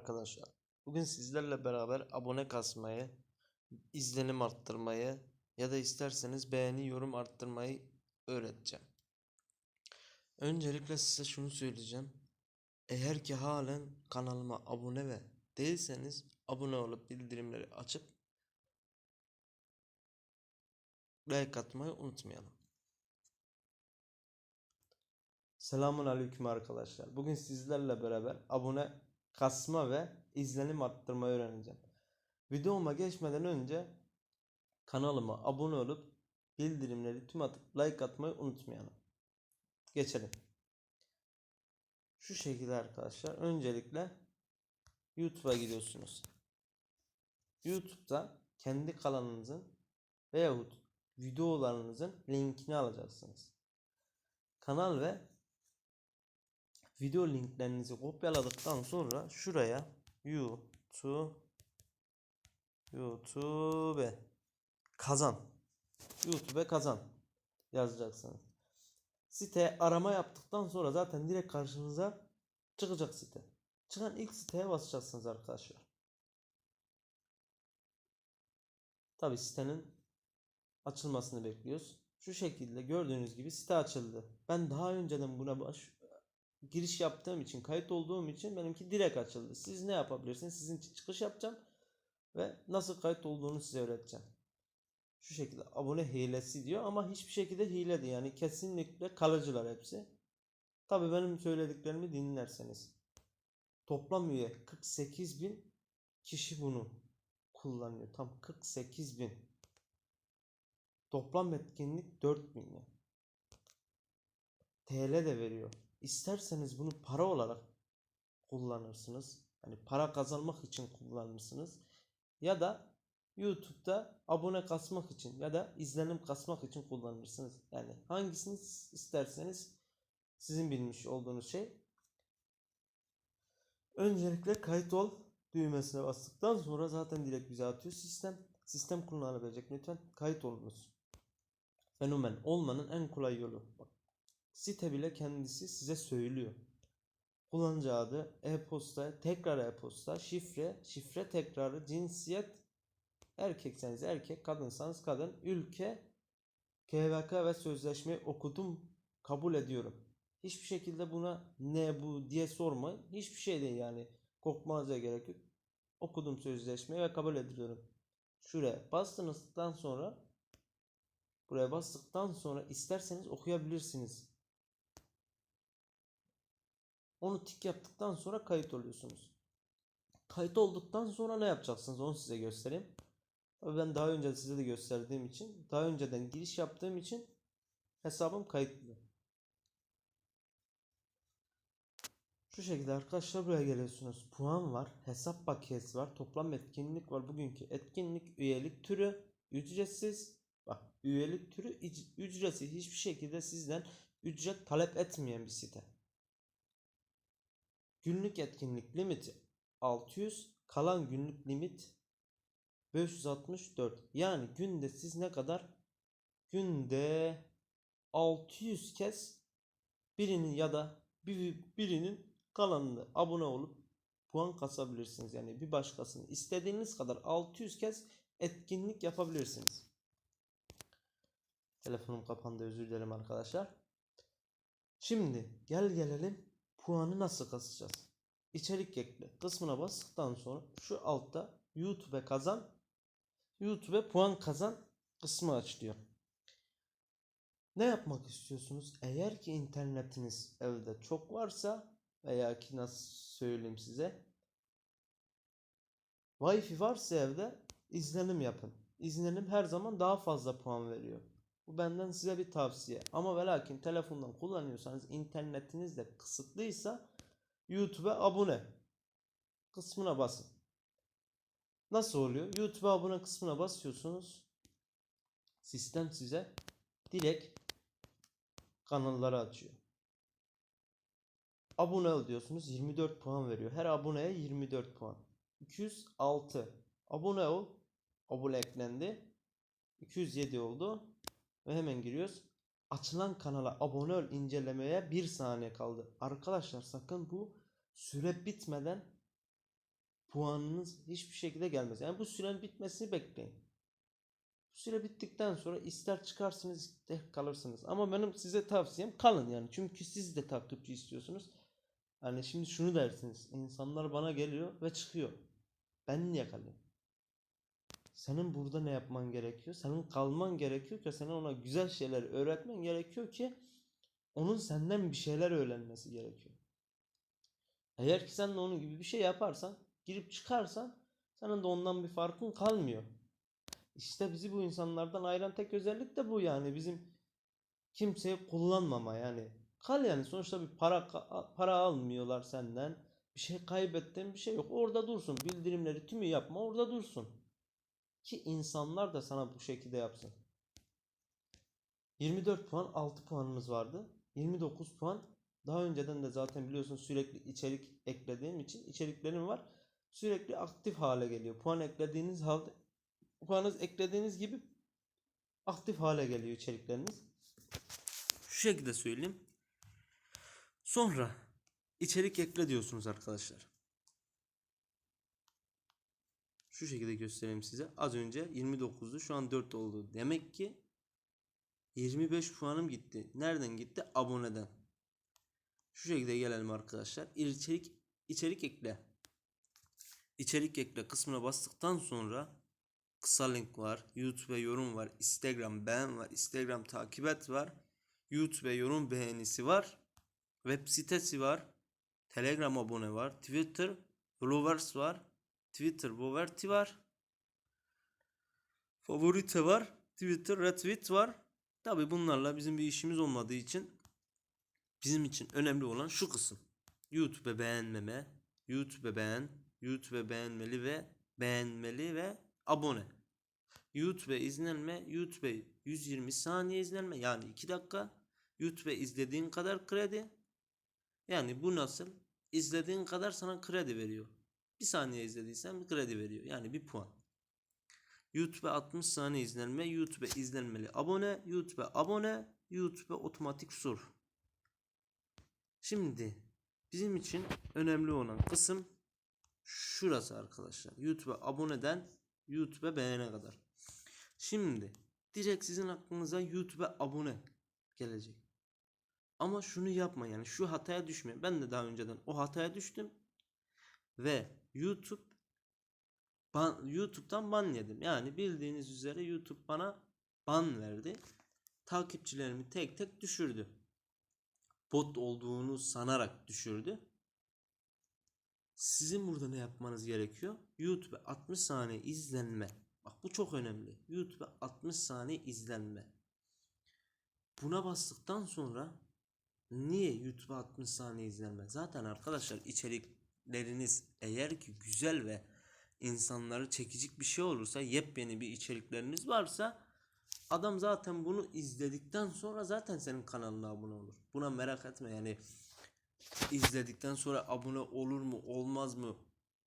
arkadaşlar. Bugün sizlerle beraber abone kasmayı, izlenim arttırmayı ya da isterseniz beğeni, yorum arttırmayı öğreteceğim. Öncelikle size şunu söyleyeceğim. Eğer ki halen kanalıma abone ve değilseniz abone olup bildirimleri açıp like atmayı unutmayalım. Selamun aleyküm arkadaşlar. Bugün sizlerle beraber abone kasma ve izlenim arttırmayı öğreneceğim. Videoma geçmeden önce kanalıma abone olup bildirimleri tüm atıp like atmayı unutmayalım. Geçelim. Şu şekilde arkadaşlar. Öncelikle YouTube'a gidiyorsunuz. YouTube'da kendi kanalınızın veyahut videolarınızın linkini alacaksınız. Kanal ve video linklerinizi kopyaladıktan sonra şuraya YouTube YouTube kazan YouTube kazan yazacaksınız. Site arama yaptıktan sonra zaten direkt karşınıza çıkacak site. Çıkan ilk siteye basacaksınız arkadaşlar. Tabi sitenin açılmasını bekliyoruz. Şu şekilde gördüğünüz gibi site açıldı. Ben daha önceden buna baş giriş yaptığım için, kayıt olduğum için benimki direkt açıldı. Siz ne yapabilirsiniz? Sizin için çıkış yapacağım ve nasıl kayıt olduğunu size öğreteceğim. Şu şekilde abone hilesi diyor ama hiçbir şekilde hile değil. Yani kesinlikle kalıcılar hepsi. Tabi benim söylediklerimi dinlerseniz. Toplam üye 48 bin kişi bunu kullanıyor. Tam 48 bin. Toplam etkinlik 4000 ya. TL de veriyor. İsterseniz bunu para olarak kullanırsınız. Yani para kazanmak için kullanırsınız. Ya da YouTube'da abone kasmak için ya da izlenim kasmak için kullanırsınız. Yani hangisini isterseniz sizin bilmiş olduğunuz şey. Öncelikle kayıt ol düğmesine bastıktan sonra zaten direkt bize atıyor sistem. Sistem kullanabilecek lütfen kayıt olunuz. Fenomen olmanın en kolay yolu. Bak, site bile kendisi size söylüyor. Kullanıcı adı, e-posta, tekrar e-posta, şifre, şifre tekrarı, cinsiyet, erkekseniz erkek, kadınsanız kadın, ülke, KVK ve sözleşmeyi okudum, kabul ediyorum. Hiçbir şekilde buna ne bu diye sormayın. Hiçbir şey değil yani. Korkmanıza gerek yok. Okudum sözleşmeyi ve kabul ediyorum. Şuraya bastığınızdan sonra buraya bastıktan sonra isterseniz okuyabilirsiniz. Onu tik yaptıktan sonra kayıt oluyorsunuz. Kayıt olduktan sonra ne yapacaksınız onu size göstereyim. Tabii ben daha önce size de gösterdiğim için, daha önceden giriş yaptığım için hesabım kayıtlı. Şu şekilde arkadaşlar buraya geliyorsunuz. Puan var, hesap bakiyesi var, toplam etkinlik var. Bugünkü etkinlik üyelik türü ücretsiz. Bak üyelik türü ücretsiz. Hiçbir şekilde sizden ücret talep etmeyen bir site. Günlük etkinlik limiti 600, kalan günlük limit 564. Yani günde siz ne kadar? Günde 600 kez birinin ya da bir, birinin kalanını abone olup puan kasabilirsiniz. Yani bir başkasının istediğiniz kadar 600 kez etkinlik yapabilirsiniz. Telefonum kapandı özür dilerim arkadaşlar. Şimdi gel gelelim puanı nasıl kasacağız? İçerik ekle kısmına bastıktan sonra şu altta YouTube'e kazan YouTube'e puan kazan kısmı açılıyor. Ne yapmak istiyorsunuz? Eğer ki internetiniz evde çok varsa veya ki nasıl söyleyeyim size Wi-Fi varsa evde izlenim yapın. İzlenim her zaman daha fazla puan veriyor. Bu benden size bir tavsiye. Ama ve lakin telefondan kullanıyorsanız internetiniz de kısıtlıysa YouTube'a abone kısmına basın. Nasıl oluyor? YouTube'a abone kısmına basıyorsunuz. Sistem size direkt kanalları açıyor. Abone ol diyorsunuz 24 puan veriyor. Her aboneye 24 puan. 206. Abone ol. Abone eklendi. 207 oldu. Ve hemen giriyoruz. Açılan kanala abone ol incelemeye 1 saniye kaldı. Arkadaşlar sakın bu süre bitmeden puanınız hiçbir şekilde gelmez. Yani bu sürenin bitmesini bekleyin. Bu süre bittikten sonra ister çıkarsınız ister kalırsınız. Ama benim size tavsiyem kalın yani. Çünkü siz de takipçi istiyorsunuz. Hani şimdi şunu dersiniz. İnsanlar bana geliyor ve çıkıyor. Ben niye kalayım? Senin burada ne yapman gerekiyor? Senin kalman gerekiyor ki senin ona güzel şeyler öğretmen gerekiyor ki onun senden bir şeyler öğrenmesi gerekiyor. Eğer ki sen de onun gibi bir şey yaparsan, girip çıkarsan senin de ondan bir farkın kalmıyor. İşte bizi bu insanlardan ayıran tek özellik de bu yani bizim kimseyi kullanmama yani. Kal yani sonuçta bir para para almıyorlar senden. Bir şey kaybettiğin bir şey yok. Orada dursun. Bildirimleri tümü yapma orada dursun. Ki insanlar da sana bu şekilde yapsın. 24 puan 6 puanımız vardı. 29 puan. Daha önceden de zaten biliyorsun sürekli içerik eklediğim için içeriklerim var. Sürekli aktif hale geliyor. Puan eklediğiniz halde puanınız eklediğiniz gibi aktif hale geliyor içerikleriniz. Şu şekilde söyleyeyim. Sonra içerik ekle diyorsunuz arkadaşlar. Şu şekilde göstereyim size. Az önce 29'du şu an 4 oldu. Demek ki 25 puanım gitti. Nereden gitti? Aboneden. Şu şekilde gelelim arkadaşlar. İçerik içerik ekle. İçerik ekle kısmına bastıktan sonra kısa link var. YouTube yorum var. Instagram beğen var. Instagram takip et var. YouTube yorum beğenisi var. Web sitesi var. Telegram abone var. Twitter followers var. Twitter Boverti var. Favorite var. Twitter retweet var. Tabi bunlarla bizim bir işimiz olmadığı için bizim için önemli olan şu kısım. YouTube'e beğenmeme, YouTube'e beğen, YouTube'e beğenmeli ve beğenmeli ve abone. YouTube'e izlenme, YouTube'e 120 saniye izlenme yani 2 dakika. YouTube'e izlediğin kadar kredi. Yani bu nasıl? İzlediğin kadar sana kredi veriyor. Bir saniye izlediysen kredi veriyor. Yani bir puan. YouTube'e 60 saniye izlenme, YouTube'e izlenmeli abone, YouTube'e abone, YouTube'e otomatik sur. Şimdi bizim için önemli olan kısım şurası arkadaşlar. YouTube'e aboneden YouTube'e beğene kadar. Şimdi direkt sizin aklınıza YouTube'e abone gelecek. Ama şunu yapma yani şu hataya düşme. Ben de daha önceden o hataya düştüm ve YouTube ban, YouTube'dan ban yedim. Yani bildiğiniz üzere YouTube bana ban verdi. Takipçilerimi tek tek düşürdü. Bot olduğunu sanarak düşürdü. Sizin burada ne yapmanız gerekiyor? YouTube 60 saniye izlenme. Bak bu çok önemli. YouTube 60 saniye izlenme. Buna bastıktan sonra niye YouTube 60 saniye izlenme? Zaten arkadaşlar içerikleriniz eğer ki güzel ve insanları çekecek bir şey olursa yepyeni bir içerikleriniz varsa adam zaten bunu izledikten sonra zaten senin kanalına abone olur. Buna merak etme yani izledikten sonra abone olur mu olmaz mı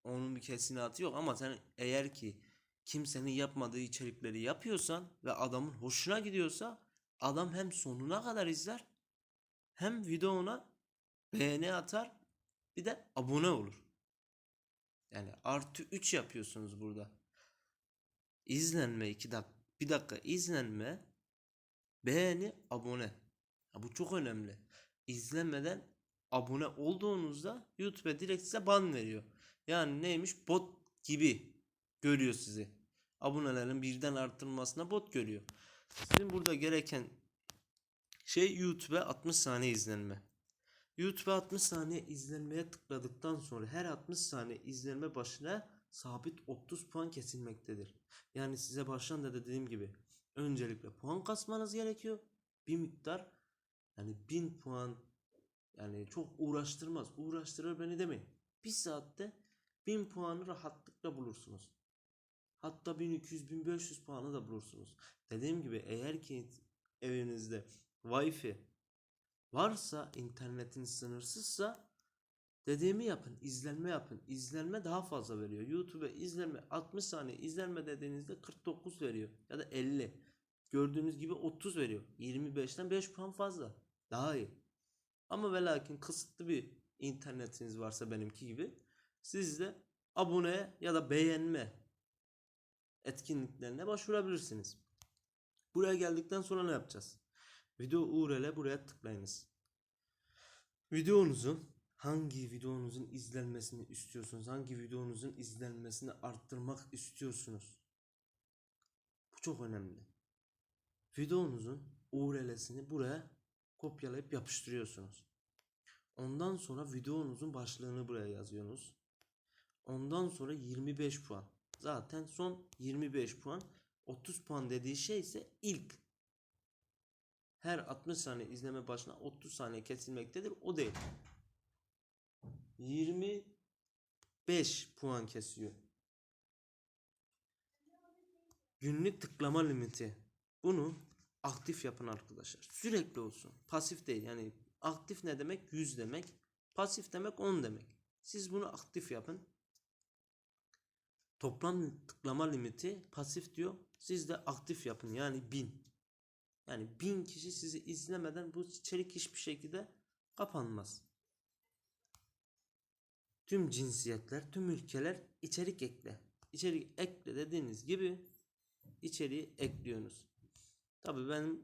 onun bir kesinatı yok ama sen eğer ki kimsenin yapmadığı içerikleri yapıyorsan ve adamın hoşuna gidiyorsa adam hem sonuna kadar izler hem videona beğeni atar bir de abone olur. Yani artı 3 yapıyorsunuz burada. İzlenme 2 dakika. Bir dakika izlenme. Beğeni abone. Ya bu çok önemli. İzlemeden abone olduğunuzda YouTube'a direkt size ban veriyor. Yani neymiş? Bot gibi görüyor sizi. Abonelerin birden arttırılmasına bot görüyor. Sizin burada gereken şey YouTube'a 60 saniye izlenme. YouTube'a 60 saniye izlenmeye tıkladıktan sonra her 60 saniye izlenme başına sabit 30 puan kesilmektedir. Yani size baştan da dediğim gibi öncelikle puan kasmanız gerekiyor. Bir miktar yani 1000 puan yani çok uğraştırmaz. Uğraştırır beni demeyin. Bir saatte 1000 puanı rahatlıkla bulursunuz. Hatta 1200-1500 puanı da bulursunuz. Dediğim gibi eğer ki evinizde Wi-Fi varsa internetiniz sınırsızsa dediğimi yapın. izlenme yapın. İzlenme daha fazla veriyor. YouTube'a izlenme 60 saniye izlenme dediğinizde 49 veriyor. Ya da 50. Gördüğünüz gibi 30 veriyor. 25'ten 5 puan fazla. Daha iyi. Ama ve lakin kısıtlı bir internetiniz varsa benimki gibi siz de abone ya da beğenme etkinliklerine başvurabilirsiniz. Buraya geldikten sonra ne yapacağız? Video URL'e buraya tıklayınız. Videonuzun hangi videonuzun izlenmesini istiyorsunuz? Hangi videonuzun izlenmesini arttırmak istiyorsunuz? Bu çok önemli. Videonuzun URL'sini buraya kopyalayıp yapıştırıyorsunuz. Ondan sonra videonuzun başlığını buraya yazıyorsunuz. Ondan sonra 25 puan. Zaten son 25 puan. 30 puan dediği şey ise ilk. Her 60 saniye izleme başına 30 saniye kesilmektedir. O değil. 25 puan kesiyor. Günlük tıklama limiti. Bunu aktif yapın arkadaşlar. Sürekli olsun. Pasif değil. Yani aktif ne demek? 100 demek. Pasif demek 10 demek. Siz bunu aktif yapın. Toplam tıklama limiti pasif diyor. Siz de aktif yapın. Yani 1000. Yani 1000 kişi sizi izlemeden bu içerik hiçbir şekilde kapanmaz. Tüm cinsiyetler, tüm ülkeler içerik ekle. İçerik ekle dediğiniz gibi içeriği ekliyorsunuz. Tabii benim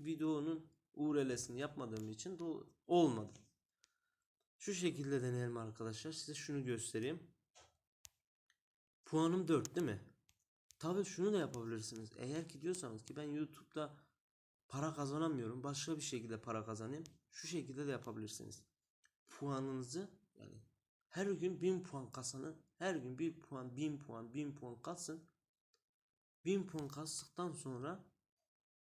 videonun URL'sini yapmadığım için de olmadı. Şu şekilde deneyelim arkadaşlar. Size şunu göstereyim. Puanım 4 değil mi? Tabii şunu da yapabilirsiniz. Eğer ki diyorsanız ki ben YouTube'da para kazanamıyorum. Başka bir şekilde para kazanayım. Şu şekilde de yapabilirsiniz. Puanınızı yani her gün 1000 puan kasanı her gün 1 puan 1000 puan 1000 puan kalsın. 1000 puan kastıktan sonra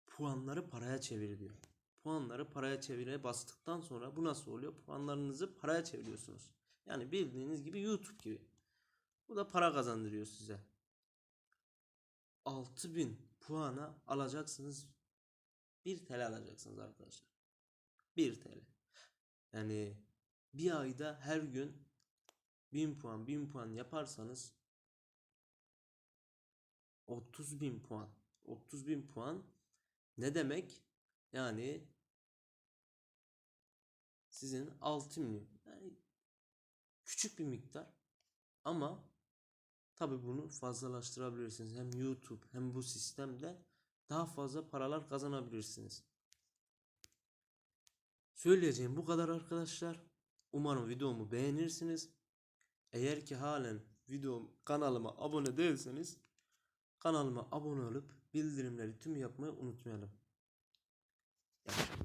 puanları paraya çevir diyor. Puanları paraya çevire bastıktan sonra bu nasıl oluyor? Puanlarınızı paraya çeviriyorsunuz. Yani bildiğiniz gibi YouTube gibi. Bu da para kazandırıyor size. 6000 puana alacaksınız. 1 TL alacaksınız arkadaşlar. 1 TL. Yani bir ayda her gün 1000 puan 1000 puan yaparsanız 30 bin puan. 30 bin puan ne demek? Yani sizin 6 milyon. Yani küçük bir miktar ama tabi bunu fazlalaştırabilirsiniz. Hem YouTube hem bu sistemde daha fazla paralar kazanabilirsiniz. Söyleyeceğim bu kadar arkadaşlar. Umarım videomu beğenirsiniz. Eğer ki halen videom kanalıma abone değilseniz kanalıma abone olup bildirimleri tüm yapmayı unutmayalım. Akşamlar.